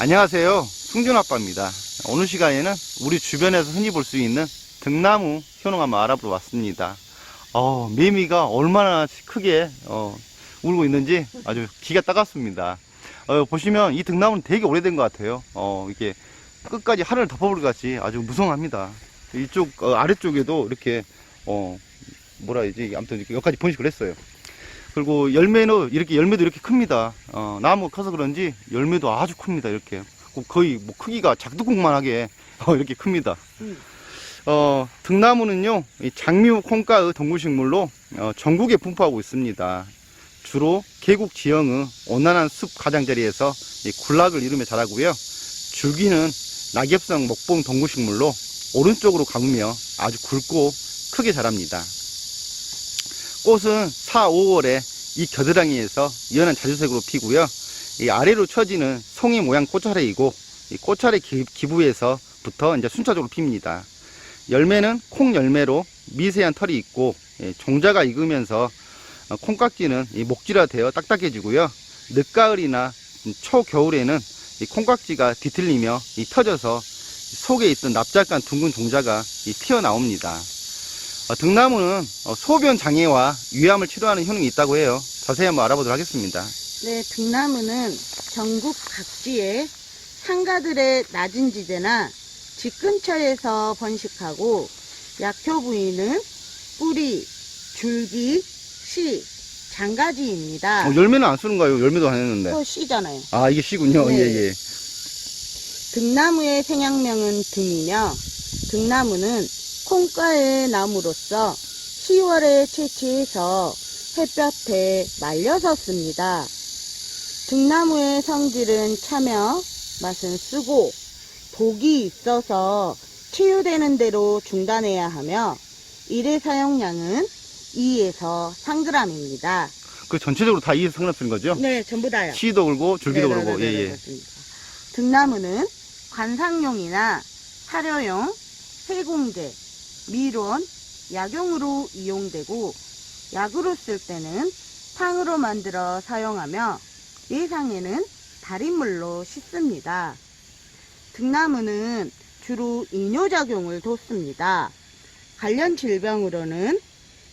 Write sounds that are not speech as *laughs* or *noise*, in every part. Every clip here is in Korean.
안녕하세요. 승준 아빠입니다. 오늘 시간에는 우리 주변에서 흔히 볼 수 있는 등나무 효능 한번 알아보러 왔습니다. 어, 매미가 얼마나 크게 어, 울고 있는지 아주 기가 따갑습니다. 어, 보시면 이 등나무는 되게 오래된 것 같아요. 어, 이게 끝까지 하늘을 덮어버릴 것 같이 아주 무성합니다. 이쪽 어, 아래쪽에도 이렇게 어, 뭐라 해야지 아무튼 이렇게 여기까지 번식을 했어요. 그리고 열매는 이렇게 열매도 이렇게 큽니다. 어, 나무가 커서 그런지 열매도 아주 큽니다. 이렇게 거의 뭐 크기가 작두콩만하게 *laughs* 어, 이렇게 큽니다. 음. 어, 등나무는요 이 장미호 콩가의 동물식물로 어, 전국에 분포하고 있습니다. 주로 계곡 지형의 온난한 숲 가장자리에서 이 군락을 이루며 자라고요. 줄기는 낙엽성 먹봉 동물식물로 오른쪽으로 감으며 아주 굵고 크게 자랍니다. 꽃은 4, 5월에 이 겨드랑이에서 연한 자주색으로 피고요. 이 아래로 처지는 송이 모양 꽃차례이고 이 꽃차례 기- 기부에서부터 이제 순차적으로 핍니다. 열매는 콩 열매로 미세한 털이 있고 예, 종자가 익으면서 어, 콩깍지는 이 목질화되어 딱딱해지고요. 늦가을이나 초겨울에는 이 콩깍지가 뒤틀리며 이 터져서 속에 있던 납작한 둥근 종자가 이 튀어나옵니다. 어, 등나무는 어, 소변 장애와 위암을 치료하는 효능이 있다고 해요. 자세히 한번 알아보도록 하겠습니다. 네, 등나무는 전국 각지의 상가들의 낮은 지대나 집 근처에서 번식하고 약효 부위는 뿌리, 줄기, 씨, 장가지입니다. 어, 열매는 안 쓰는가요? 열매도 안 했는데. 또 씨잖아요. 아, 이게 씨군요. 네. 예, 예. 등나무의 생양명은 등이며 등나무는 콩가의 나무로서 10월에 채취해서 햇볕에 말려섰습니다. 등나무의 성질은 차며 맛은 쓰고 독이 있어서 치유되는 대로 중단해야 하며 일회 사용량은 2에서 3g입니다. 그 전체적으로 다 이해서 상관 쓰는 거죠? 네, 전부 다요. 씨도 그렇고 줄기도 네, 그렇고. 네, 네, 예, 네, 예. 맞습니다. 등나무는 관상용이나 사료용, 세공제, 미론, 약용으로 이용되고 약으로 쓸 때는 탕으로 만들어 사용하며 예상에는 달인물로 씻습니다. 등나무는 주로 이뇨작용을 돋습니다. 관련 질병으로는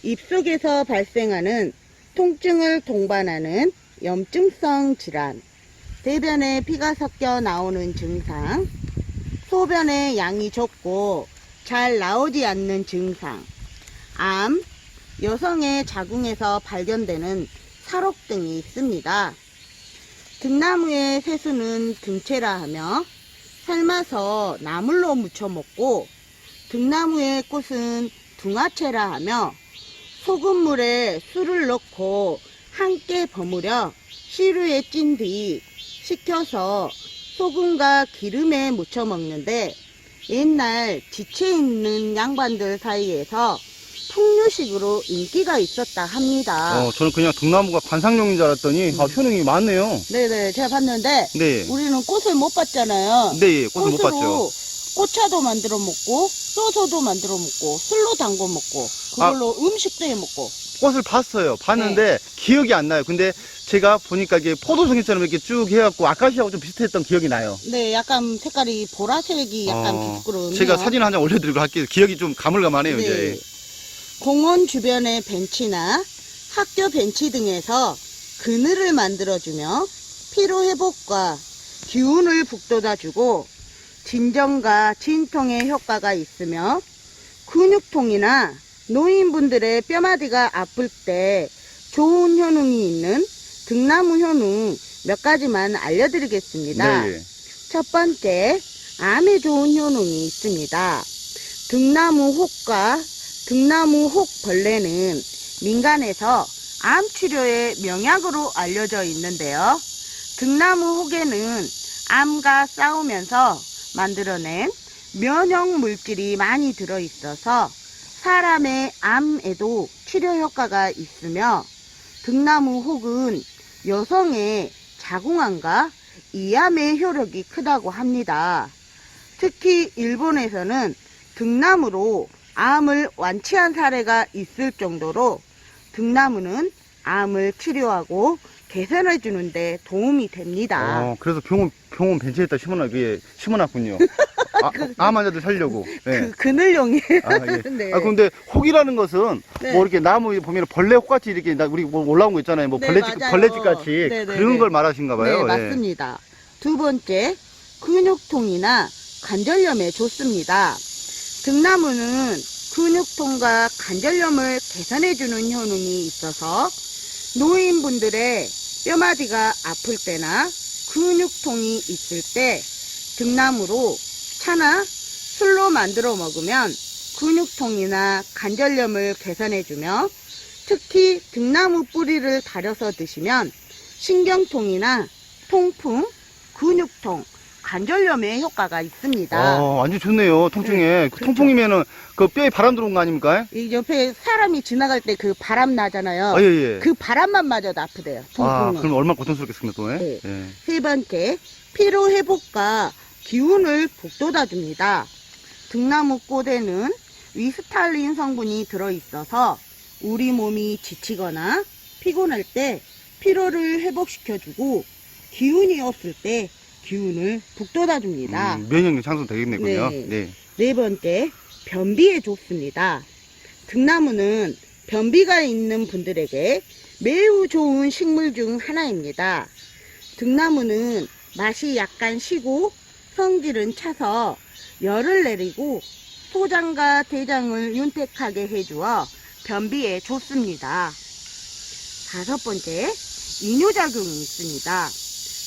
입속에서 발생하는 통증을 동반하는 염증성 질환, 대변에 피가 섞여 나오는 증상, 소변의 양이 적고 잘 나오지 않는 증상, 암, 여성의 자궁에서 발견되는 살옥 등이 있습니다. 등나무의 새수는 등채라 하며 삶아서 나물로 무쳐 먹고 등나무의 꽃은 둥아채라 하며 소금물에 술을 넣고 함께 버무려 시루에 찐 뒤 식혀서 소금과 기름에 무쳐 먹는데 옛날 지체 있는 양반들 사이에서 풍류식으로 인기가 있었다 합니다. 어, 저는 그냥 등나무가 관상용인 줄 알았더니, 아, 효능이 많네요. 네네, 제가 봤는데 네. 우리는 꽃을 못 봤잖아요. 네, 예, 꽃을 못 봤죠. 꽃차도 만들어 먹고 소소도 만들어 먹고 술로 담궈 먹고 그걸로 음식도 해 먹고 꽃을 봤어요. 봤는데, 네. 기억이 안 나요. 근데 제가 보니까 이게 포도송이처럼 이렇게 쭉 해갖고, 아카시아하고 좀 비슷했던 기억이 나요. 네 약간 색깔이 보라색이 약간 어, 비스끄러운데요. 제가 사진 한 장 올려드리고 할게요. 기억이 좀 가물가물하네요, 네. 이제. 공원 주변의 벤치나 학교 벤치 등에서 그늘을 만들어주며 피로 회복과 기운을 북돋아주고 진정과 진통에 효과가 있으며 근육통이나 노인분들의 뼈마디가 아플 때 좋은 효능이 있는 등나무 효능 몇 가지만 알려드리겠습니다. 네, 예. 첫 번째, 암에 좋은 효능이 있습니다. 등나무 혹과 등나무 혹 벌레는 민간에서 암 치료의 명약으로 알려져 있는데요. 등나무 혹에는 암과 싸우면서 만들어낸 면역 물질이 많이 들어 있어서 사람의 암에도 치료 효과가 있으며 등나무 혹은 여성의 자궁암과 이암의 효력이 크다고 합니다. 특히 일본에서는 등나무로 암을 완치한 사례가 있을 정도로 등나무는 암을 치료하고 개선해 주는데 도움이 됩니다. 어, 그래서 병원, 병원 벤치에다 심어놔, 그게 심어놨군요. *laughs* 아, 암 환자들 살려고. 예. 그 그늘용이에요. 아, 예. *laughs* 네. 아, 근데 혹이라는 것은 네. 뭐 이렇게 나무 보면 벌레 혹같이 이렇게 나- 우리 뭐 올라온 거 있잖아요. 뭐 네, 벌레집, 맞아요. 벌레집 같이 네, 네, 그런 네. 걸 말하신가 네, 봐요. 예. 맞습니다. 두 번째, 근육통이나 관절염에 좋습니다. 등나무는 근육통과 관절염을 개선해주는 효능이 있어서 노인분들의 뼈마디가 아플 때나 근육통이 있을 때 등나무로 차나 술로 만들어 먹으면 근육통이나 관절염을 개선해주며 특히 등나무 뿌리를 달여서 드시면 신경통이나 통풍, 근육통, 관절염에 효과가 있습니다. 어, 완전 좋네요. 통증에. 그 그렇죠. 통풍이면은 그 뼈에 바람 들어온 거 아닙니까? 이 옆에 사람이 지나갈 때 그 바람 나잖아요. 아, 예, 예. 그 바람만 맞아도 아프대요. 아, 통풍은. 그럼 얼마나 고통스럽겠습니까, 또. 예? 네. 예. 세 번째, 피로 회복과 기운을 북돋아 줍니다. 등나무 꽃에는 위스탈린 성분이 들어있어서 우리 몸이 지치거나 피곤할 때 피로를 회복시켜주고 기운이 없을 때 기운을 북돋아 줍니다. 음, 면역력 향상 되겠네요. 네. 네. 네 번째, 변비에 좋습니다. 등나무는 변비가 있는 분들에게 매우 좋은 식물 중 하나입니다. 등나무는 맛이 약간 시고 성질은 차서 열을 내리고 소장과 대장을 윤택하게 해주어 변비에 좋습니다. 다섯 번째, 이뇨작용이 있습니다.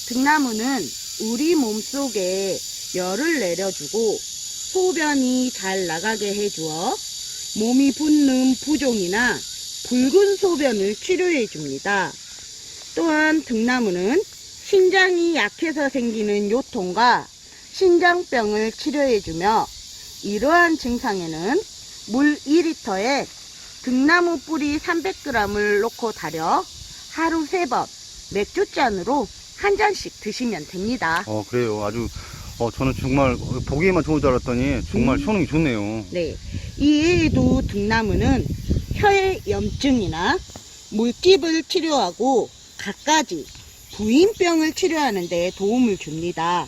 등나무는 우리 몸속에 열을 내려주고 소변이 잘 나가게 해주어 몸이 붓는 부종이나 붉은 소변을 치료해 줍니다. 또한 등나무는 신장이 약해서 생기는 요통과 신장병을 치료해 주며 이러한 증상에는 물 2리터에 등나무 뿌리 300g을 넣고 달여 하루 3번 맥주잔으로 한 잔씩 드시면 됩니다. 어, 그래요. 아주, 어, 저는 정말 보기에만 좋은 줄 알았더니 정말 음. 효능이 좋네요. 네. 이외에도 등나무는 혀의 염증이나 물집을 치료하고 갖가지, 부인병을 치료하는 데 도움을 줍니다.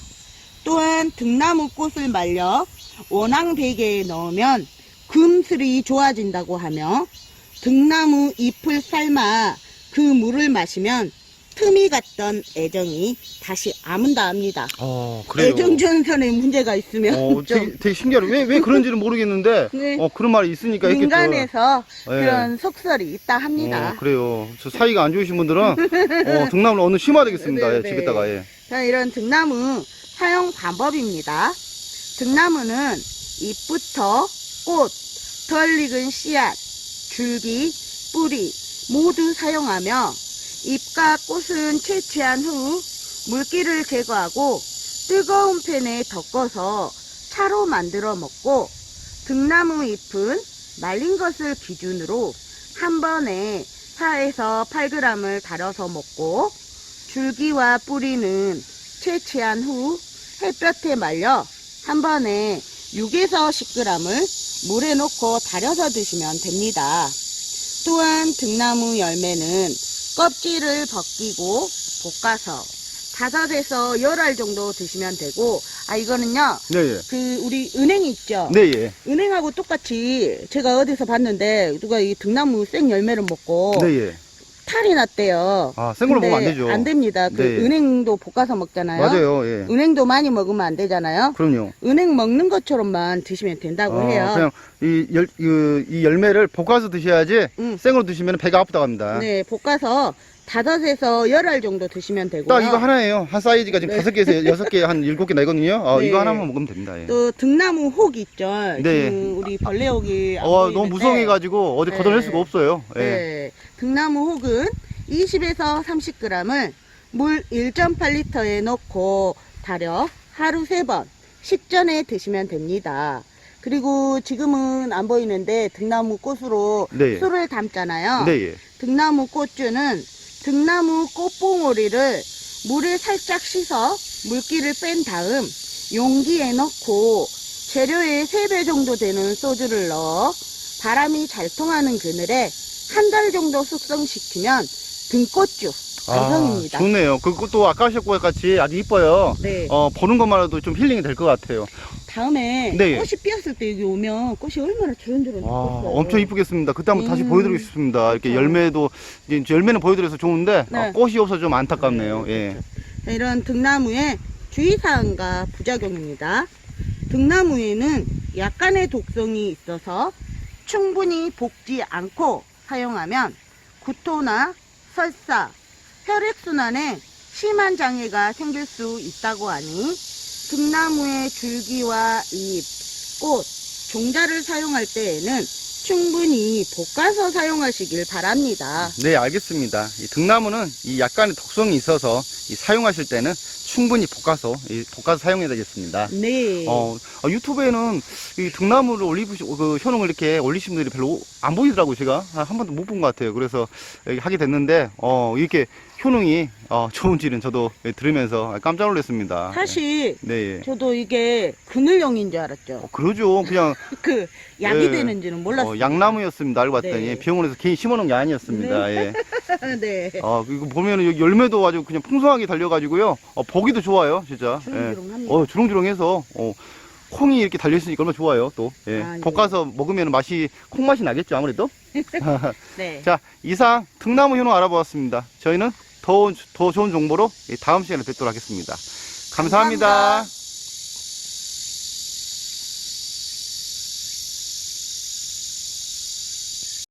또한 등나무 꽃을 말려 원앙 베개에 넣으면 금슬이 좋아진다고 하며 등나무 잎을 삶아 그 물을 마시면 틈이 갔던 애정이 다시 아문다 합니다. 어, 그래요. 애정 전선에 문제가 있으면 어, 좀 되게, 되게 신기하네. 왜, 왜 그런지는 모르겠는데, *laughs* 네. 어, 그런 말이 있으니까 이렇게 또- 민간에서 예. 그런 속설이 있다 합니다. 어, 그래요. 저 사이가 안 좋으신 분들은 어, 등나무를 어느 심어야 되겠습니다. *laughs* 네, 예, 네. 집에다가 예. 자, 이런 등나무 사용 방법입니다. 등나무는 잎부터 꽃, 덜 익은 씨앗, 줄기, 뿌리 모두 사용하며 잎과 꽃은 채취한 후 물기를 제거하고 뜨거운 팬에 덮어서 차로 만들어 먹고 등나무 잎은 말린 것을 기준으로 한 번에 4에서 8g을 달여서 먹고 줄기와 뿌리는 채취한 후 햇볕에 말려 한 번에 6에서 10g을 물에 넣고 달여서 드시면 됩니다. 또한 등나무 열매는 껍질을 벗기고 볶아서 다섯에서 열 알 정도 드시면 되고 아 이거는요 네, 예. 그 우리 은행 있죠 네, 예. 은행하고 똑같이 제가 어디서 봤는데 누가 이 등나무 생 열매를 먹고 네, 예. 탈이 났대요. 아, 생걸로 근데 먹으면 안 되죠. 안 됩니다. 그 네. 은행도 볶아서 먹잖아요. 맞아요, 예. 은행도 많이 먹으면 안 되잖아요. 그럼요. 은행 먹는 것처럼만 드시면 된다고 어, 해요. 그냥 이, 열, 이, 이 열매를 볶아서 드셔야지 음. 생으로 드시면 배가 아프다고 합니다. 네, 볶아서 다섯에서 열 알 정도 드시면 되고요. 딱 이거 하나예요. 한 사이즈가 지금 네. 다섯 개에서 *laughs* 여섯 개, 한 일곱 개 나거든요. 어, 네. 이거 하나만 먹으면 됩니다. 예. 또 등나무 혹 있죠. 네. 지금 우리 벌레 혹이 안 어, 보이는데. 너무 무성해가지고 어디 네. 걷어낼 수가 없어요. 예. 네. 등나무 혹은 20에서 30g을 물 1.8리터에 넣고 달여 하루 3번 식전에 드시면 됩니다. 그리고 지금은 안 보이는데 등나무 꽃으로 네. 술을 담잖아요. 네, 예. 등나무 꽃주는 등나무 꽃봉오리를 물에 살짝 씻어 물기를 뺀 다음 용기에 넣고 재료의 3배 정도 되는 소주를 넣어 바람이 잘 통하는 그늘에 한 달 정도 숙성시키면 등꽃주 완성입니다. 아, 좋네요. 그것도 아까우셨고 같이 아주 이뻐요. 네. 어, 보는 것만으로도 좀 힐링이 될 것 같아요. 다음에 네. 꽃이 피었을 때 여기 오면 꽃이 얼마나 주렁주렁 와, 피었어요. 엄청 이쁘겠습니다. 그때 한번 다시 음, 보여드리고 싶습니다. 이렇게 그렇죠. 열매도, 이제 열매는 보여드려서 좋은데, 네. 어, 꽃이 없어서 좀 안타깝네요. 네, 예. 자, 이런 등나무의 주의사항과 부작용입니다. 등나무에는 약간의 독성이 있어서 충분히 볶지 않고 사용하면 구토나 설사, 혈액순환에 심한 장애가 생길 수 있다고 하니 등나무의 줄기와 잎, 꽃, 종자를 사용할 때에는 충분히 볶아서 사용하시길 바랍니다. 네, 알겠습니다. 이 등나무는 이 약간의 독성이 있어서 이 사용하실 때는 충분히 볶아서, 이 볶아서 사용해야 되겠습니다. 네. 어, 어, 유튜브에는 이 등나무를 올리시, 그 효능을 이렇게 올리신 분들이 별로 안 보이더라고요, 제가. 한, 한 번도 못 본 것 같아요. 그래서 하게 됐는데, 어, 이렇게 효능이, 어, 좋은지는 저도 들으면서 깜짝 놀랐습니다. 사실 네. 예. 저도 이게 그늘용인 줄 알았죠. 어, 그러죠. 그냥, *laughs* 그 약이 예. 되는지는 몰랐어요. 어, 양나무였습니다. 알고 봤더니 네. 병원에서 개인 심어놓은 게 아니었습니다. 예. *laughs* 네. 어, 이거 보면은 여기 열매도 아주 그냥 풍성하게 달려가지고요. 어, 보기도 좋아요, 진짜. 예. 주렁주렁합니다. 어, 주렁주렁해서, 어, 콩이 이렇게 달려 있으니까 얼마나 좋아요, 또. 예. 아, 예. 볶아서 먹으면 맛이, 콩 맛이 나겠죠, 아무래도. *laughs* 네. *laughs* 자, 이상 등나무 효능 알아보았습니다. 저희는 더, 더 좋은 정보로 다음 시간에 뵙도록 하겠습니다 감사합니다. 감사합니다.